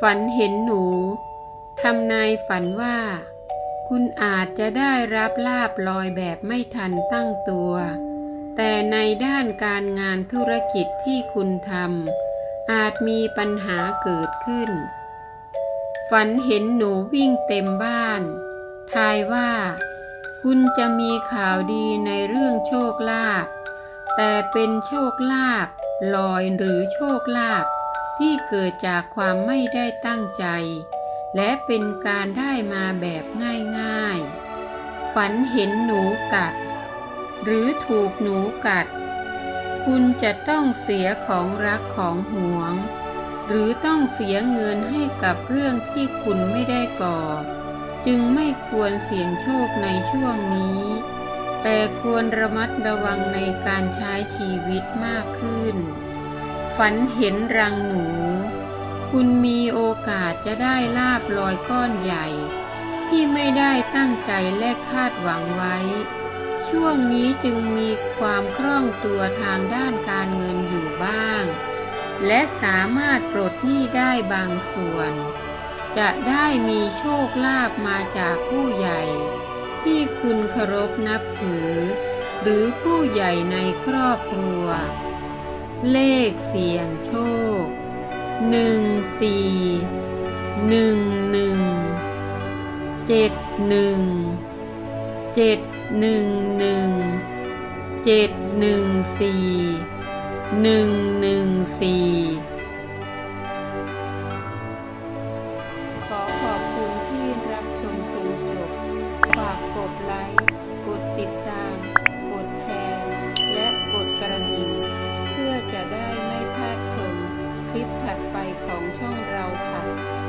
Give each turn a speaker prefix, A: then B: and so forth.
A: ฝันเห็นหนูทำนายฝันว่า คุณอาจจะได้รับลาบลอยแบบไม่ทันตั้งตัว แต่ในด้านการงานธุรกิจที่คุณทำอาจมีปัญหาเกิดขึ้น ฝันเห็นหนูวิ่งเต็มบ้าน ทายว่า คุณจะมีข่าวดีในเรื่องโชคลาภแต่เป็นโชคลาภลอยหรือโชคลาภ ที่เกิดจากความไม่ได้ตั้งใจ และเป็นการได้มาแบบง่ายๆ ฝันเห็นหนูกัด หรือถูกหนูกัด คุณจะต้องเสียของรักของหวง หรือต้องเสียเงินให้กับเรื่องที่คุณไม่ได้ก่อ จึงไม่ควรเสี่ยงโชคในช่วงนี้ แต่ควรระมัดระวังในการใช้ชีวิตมากขึ้น ฝันเห็นรังหนู คุณมีโอกาสจะได้ลาบลอยก้อนใหญ่ ที่ไม่ได้ตั้งใจและคาดหวังไว้ ช่วงนี้จึงมีความคล่องตัวทางด้านการเงินอยู่บ้าง และสามารถปลดหนี้ได้บางส่วน จะได้มีโชคลาภมาจากผู้ใหญ่ ที่คุณเคารพนับถือ หรือผู้ใหญ่ในครอบครัว เลขเสียงโชคหนึ่งสี่หนึ่งหนึ่งเจ็ดหนึ่งเจ็ดหนึ่งหนึ่งเจ็ดหนึ่งสี่หนึ่งหนึ่งสี่ ไปของช่องเราค่ะ